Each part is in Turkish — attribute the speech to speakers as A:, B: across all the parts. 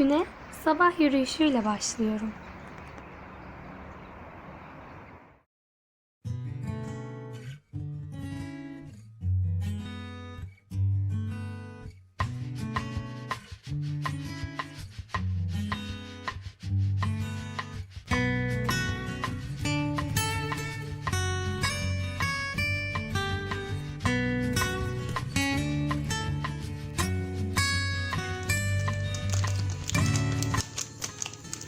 A: Güne sabah yürüyüşüyle başlıyorum.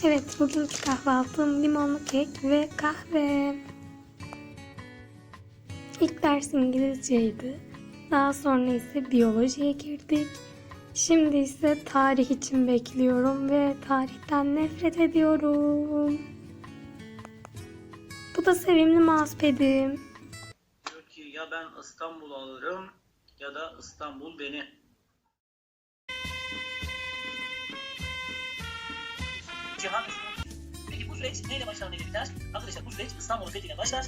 A: Evet, bugünkü kahvaltım limonlu kek ve kahve. İlk ders İngilizceydi. Daha sonra ise biyolojiye girdik. Şimdi ise tarih için bekliyorum ve tarihten nefret ediyorum. Bu da sevimli mousepad'im.
B: Diyor ki ya ben İstanbul alırım ya da İstanbul beni. Cihan Peki bu süreç neyle biter? Arkadaşlar bu süreç İstanbul'un fethiyle başlar.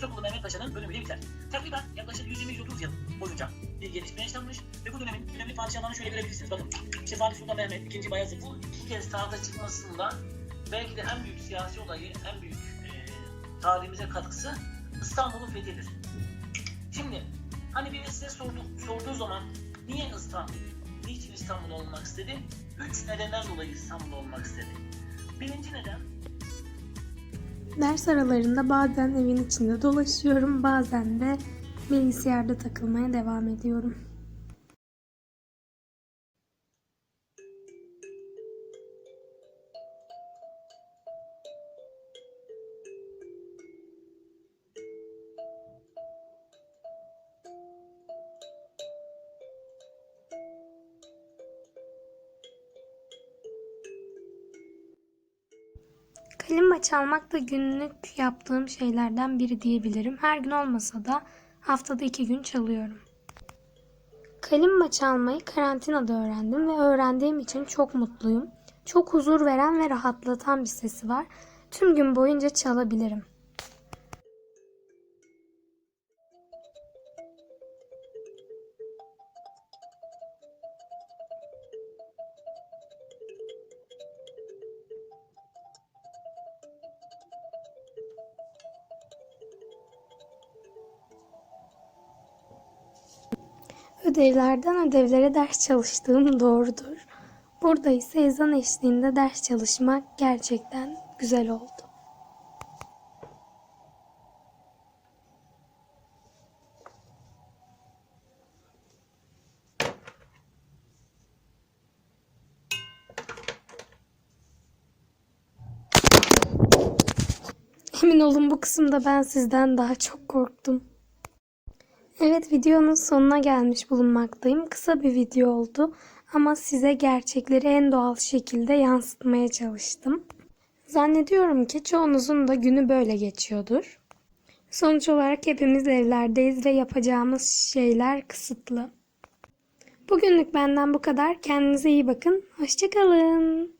B: Sokulu Mehmet Paşa'nın ölümüyle biter. Takriben yaklaşık 120-130 yıl boyunca bir gelişme yaşanmış ve bu dönemin önemli padişahlarını şöyle görebilirsiniz. Bakın işte Sultan Mehmet, 2. Bayezid bu iki kez tahta çıkmasında belki de en büyük siyasi olayı, en büyük e, tarihimize katkısı İstanbul'un fethidir. Şimdi hani biri size sordu, sorduğu zaman niye İstanbul, niçin İstanbul olmak istedi? Üç nedenden dolayı İstanbul olmak istedi. Birinci neden
A: Ders aralarında bazen evin içinde dolaşıyorum, bazen de bilgisayarda takılmaya devam ediyorum. Kalimba çalmak da günlük yaptığım şeylerden biri diyebilirim. Her gün olmasa da haftada iki gün çalıyorum. Kalimba çalmayı karantinada öğrendim ve öğrendiğim için çok mutluyum. Çok huzur veren ve rahatlatan bir sesi var. Tüm gün boyunca çalabilirim. Ödevlerden ödevlere ders çalıştığım doğrudur. Burada ise ezan eşliğinde ders çalışmak gerçekten güzel oldu. Emin olun bu kısımda ben sizden daha çok korktum. Evet videonun sonuna gelmiş bulunmaktayım. Kısa bir video oldu ama size gerçekleri en doğal şekilde yansıtmaya çalıştım. Zannediyorum ki çoğunuzun da günü böyle geçiyordur. Sonuç olarak hepimiz evlerdeyiz ve yapacağımız şeyler kısıtlı. Bugünlük benden bu kadar. Kendinize iyi bakın. Hoşçakalın.